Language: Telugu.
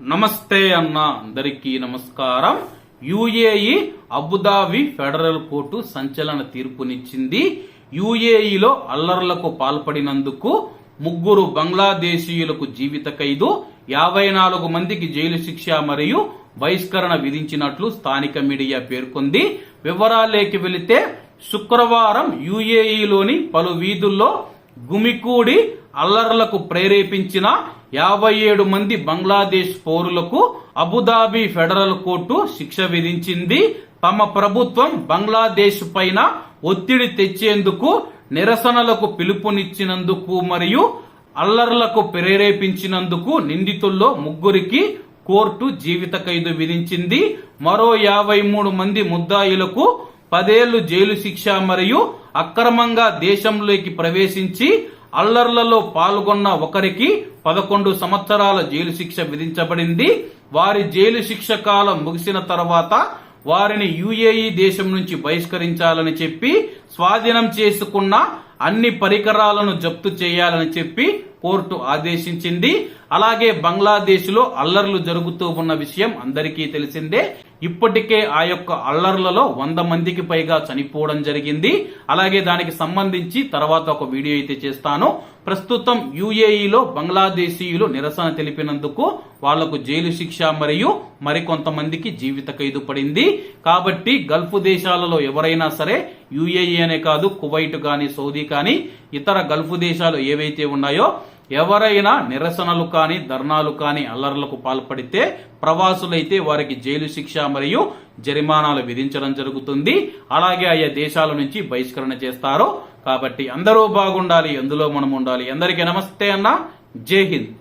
నమస్తే అన్న అందరికీ నమస్కారం. యుఏఈ అబుదాబి ఫెడరల్ కోర్టు సంచలన తీర్పునిచ్చింది. యుఏఈలో అల్లర్లకు పాల్పడినందుకు ముగ్గురు బంగ్లాదేశీయులకు జీవిత ఖైదు యాభై నాలుగు మందికి జైలు శిక్ష మరియు బహిష్కరణ విధించినట్లు స్థానిక మీడియా పేర్కొంది. వివరాలేకి వెళితే శుక్రవారం యుఏఈలోని పలు వీధుల్లో గుమికూడి అల్లర్లకు ప్రేరేపించిన యాభై ఏడు మంది బంగ్లాదేశ్ పౌరులకు అబుదాబి ఫెడరల్ కోర్టు శిక్ష విధించింది. తమ ప్రభుత్వం బంగ్లాదేశ్ పైన ఒత్తిడి తెచ్చేందుకు నిరసనలకు పిలుపునిచ్చినందుకు మరియు అల్లర్లకు ప్రేరేపించినందుకు నిందితుల్లో ముగ్గురికి కోర్టు జీవిత ఖైదు విధించింది. మరో యాభై మూడు మంది ముద్దాయిలకు పదేళ్ళు జైలు శిక్ష మరియు అక్రమంగా దేశంలోకి ప్రవేశించి అల్లర్లలో పాల్గొన్న ఒకరికి పదకొండు సంవత్సరాల జైలు శిక్ష విధించబడింది. వారి జైలు శిక్ష కాలం ముగిసిన తర్వాత వారిని యుఏఈ దేశం నుంచి బహిష్కరించాలని చెప్పి స్వాధీనం చేసుకున్న అన్ని పరికరాలను జప్తు చేయాలని చెప్పి కోర్టు ఆదేశించింది. అలాగే బంగ్లాదేశ్లో అల్లర్లు జరుగుతూ ఉన్న విషయం అందరికీ తెలిసిందే. ఇప్పటికే ఆ యొక్క అల్లర్లలో వంద మందికి పైగా చనిపోవడం జరిగింది. అలాగే దానికి సంబంధించి తర్వాత ఒక వీడియో అయితే చేస్తాను. ప్రస్తుతం యుఏఈలో బంగ్లాదేశీయులు నిరసన తెలిపినందుకు వాళ్ళకు జైలు శిక్ష మరియు మరికొంతమందికి జీవిత ఖైదు పడింది. కాబట్టి గల్ఫ్ దేశాలలో ఎవరైనా సరే యుఏఈ అనే కాదు కువైట్ కానీ సౌదీ కానీ ఇతర గల్ఫ్ దేశాలు ఏవైతే ఉన్నాయో ఎవరైనా నిరసనలు కానీ ధర్నాలు కానీ అల్లర్లకు పాల్పడితే ప్రవాసులైతే వారికి జైలు శిక్ష మరియు జరిమానాలు విధించడం జరుగుతుంది. అలాగే ఆయా దేశాల నుంచి బహిష్కరణ చేస్తారు. కాబట్టి అందరూ బాగుండాలి అందులో మనం ఉండాలి. అందరికీ నమస్తే అన్న. జై హింద్.